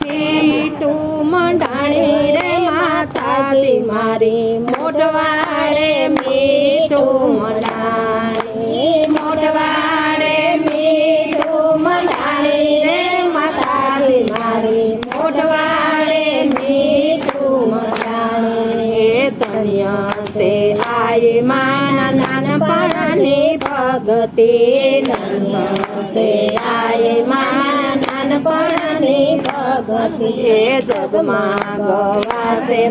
મીઠું મંડાણી રે માતાજી, મારી મોઢવાડે મીઠું મંડાણી મોઢવાડે મીઠું મંડાણી રે માતાજી, મારી મોઢવાડે મીઠું મંડાણી ધન્ય છે આઈ માના નાનપણની ભગતી ધન્ય સે આય નાનપણની ભગતિ એ જગમાં ગવાશે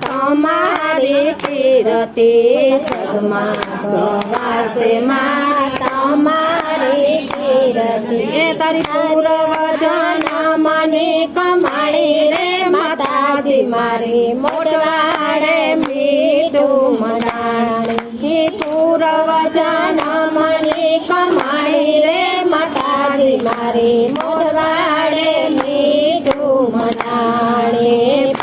તમારી કીર્તિ. જગમાં ગવાશે તમારી કીર્તિ. તારી પૂર્વ જન્મની કમાણી રે માતાજી મારી મોટવાડે મીઠું મનાણી પૂર્વ જન્મની કમાણી રે માતાજી મારી મોઢવાડે મીઠું મનાણી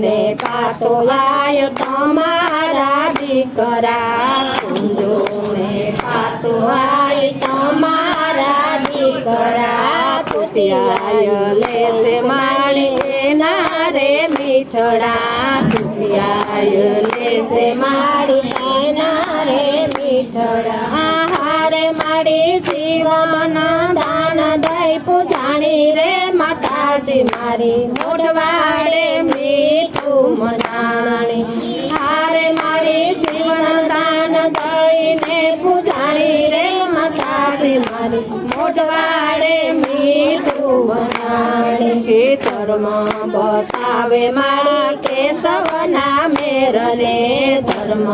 ને પાતો આયો તમારા દીકરા. પૂંજો ને પાતો આય તમારા દીકરા. પુતિયાય લેશે માળી એના રે મીઠડા. પુતિયાય લેશે માળી એના રે મીઠડા. મારી મોઢવાડે મીઠું મનાણી. હારે મારે જીવન દાન દઈને પૂજારી રે માતાજી મારે. મોઢવાડે મીઠું બનાણી હે ધર્મ બતાવે મારા કેશવના મેરને. ધર્મ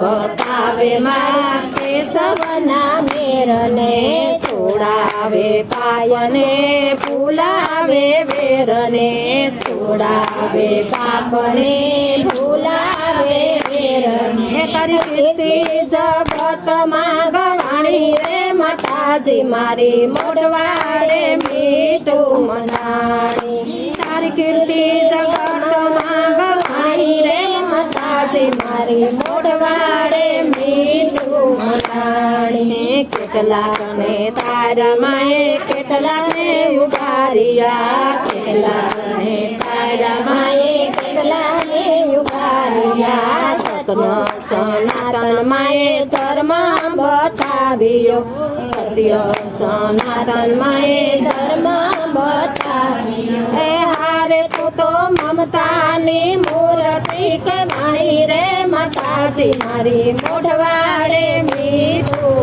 બતાવે મારા કેશવના મેરને. છોડાવે પાયને ભૂલાવે વેરને છોડાવે પાપને ભૂલાવે વેરને. તારી કીર્તિ જગતમાં ગવાણી રે માતાજી મારી મોડવાડે મીઠું મનાણી. તારી કીર્તિ જગતમાં ગવાણી રે માતાજી મારી મોડવાડે મીઠું મનાણી. કેટલાકને તારા માએ કેટલાને ઉગારિયા કેટલાને તારા માએ કેટલાને ઉગારિયા સતનો સનાતન માએ ધર્મ બતાવ્યો સત્ય સનાતન માએ ધર્મ બતાવ્યો હે હારે તું તો મમતાની મૂર્તિ કે વાણી રે માતાજી મારી મોઢવાડે મીઠું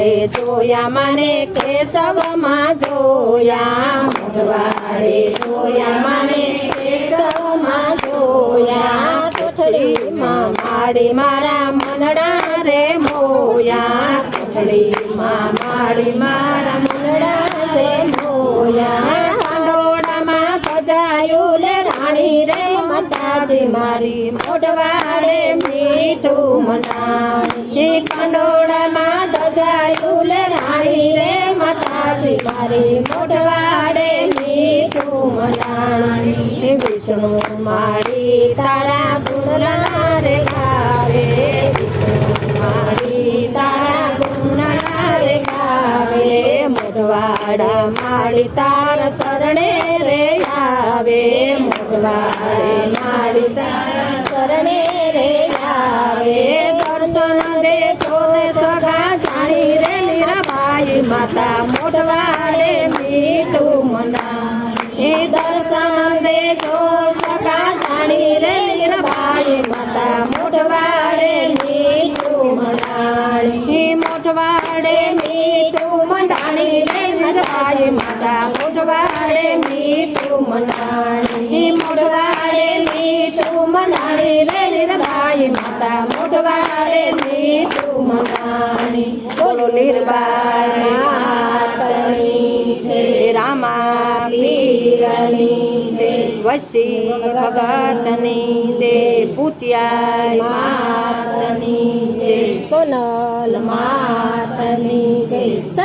મોઢવાડે જોયા મને કેશવમાં જોયા. મોઢવાડે જોયા મને કેશવમાં જોયા. કોઠડીમાં માડી મારા મનડા રે મોયા. કોઠડીમાં માડી મારા મનડા રે મોયા. લે રાણી રે માતાજી મારી. મોઢવાડે મીઠું મનાણી કંડોળામાં દજાયું લે રાણી રે માતાજી મારી મોઢવાડે મીઠું મનાણી. વિષ્ણુ, મારી તારા ગુણલા રે ગાવે. વિષ્ણુ મારી તારા ગુણલા રે ગાવે. મોઢવાડા મારી તારા શરણે રે આવે મોઢવાડે મારી તારા માતા મોઢવાડે મીઠું મના એ દર્શન દેખો સકા જાણી રે નિર્ભાઈ માતા મોઢવાડે મીઠું મંડાણી મોઢવાડે મીઠું મંડાણી રે નિર્ભાઈ માતા મોઢવાડે મીઠું મંડાણી મોઢવાડે મીઠું મંડાણી રે નિર્ભાઈ માતા મોઢવાડે મીઠું મંડાણી બોલો લીરબાઈ વસી ભગતની જે પૂતિયા માતની જે સોનલ માતની છે સત